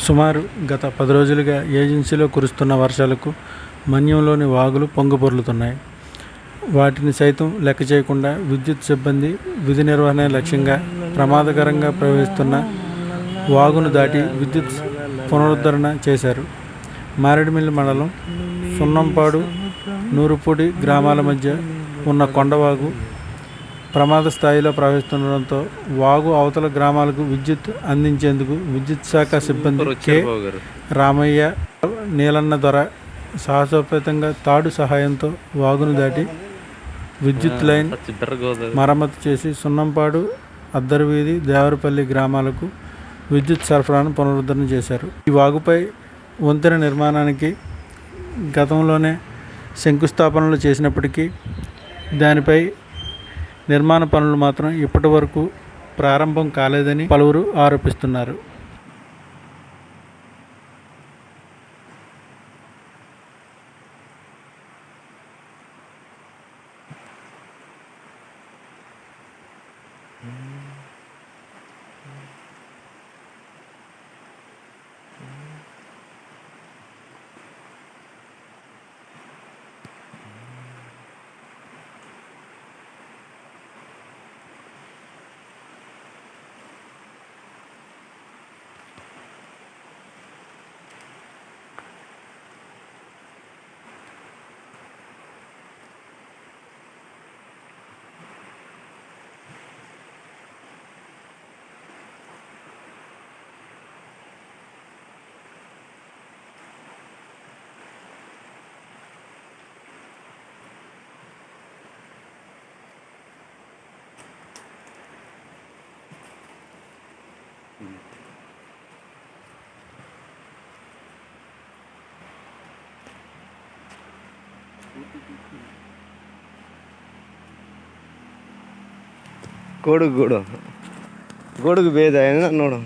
సుమారు గత పది రోజులుగా ఏజెన్సీలో కురుస్తున్న వర్షాలకు మన్యంలోని వాగులు పొంగిపొర్లుతున్నాయి. వాటిని సైతం లెక్క చేయకుండా విద్యుత్ సిబ్బంది విధి నిర్వహణ లక్ష్యంగా ప్రమాదకరంగా ప్రవహిస్తున్న వాగును దాటి విద్యుత్ పునరుద్ధరణ చేశారు. మారేడుమిల్లి మండలం సున్నంపాడు నూరుపూడి గ్రామాల మధ్య ఉన్న కొండవాగు ప్రమాద స్థాయిలో ప్రవహిస్తుండడంతో వాగు అవతల గ్రామాలకు విద్యుత్ అందించేందుకు విద్యుత్ శాఖ సిబ్బంది కె. రామయ్య నీలన్న దొర సాహసోపేతంగా తాడు సహాయంతో వాగును దాటి విద్యుత్ లైన్ మరమ్మతు చేసి సున్నంపాడు అద్దరవీధి దేవరపల్లి గ్రామాలకు విద్యుత్ సరఫరాను పునరుద్ధరణ చేశారు. ఈ వాగుపై వంతెన నిర్మాణానికి గతంలోనే శంకుస్థాపనలు చేసినప్పటికీ దానిపై నిర్మాణ పనులు మాత్రం ఇప్పటి వరకు ప్రారంభం కాలేదని పలువురు ఆరోపిస్తున్నారు. ಕೊಡುಗು ಕೊಡು ಕೊಡುಗು ಭೇದ ಏನ ನೋಡೋ.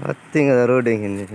நத்திங் ரோடு எங்கே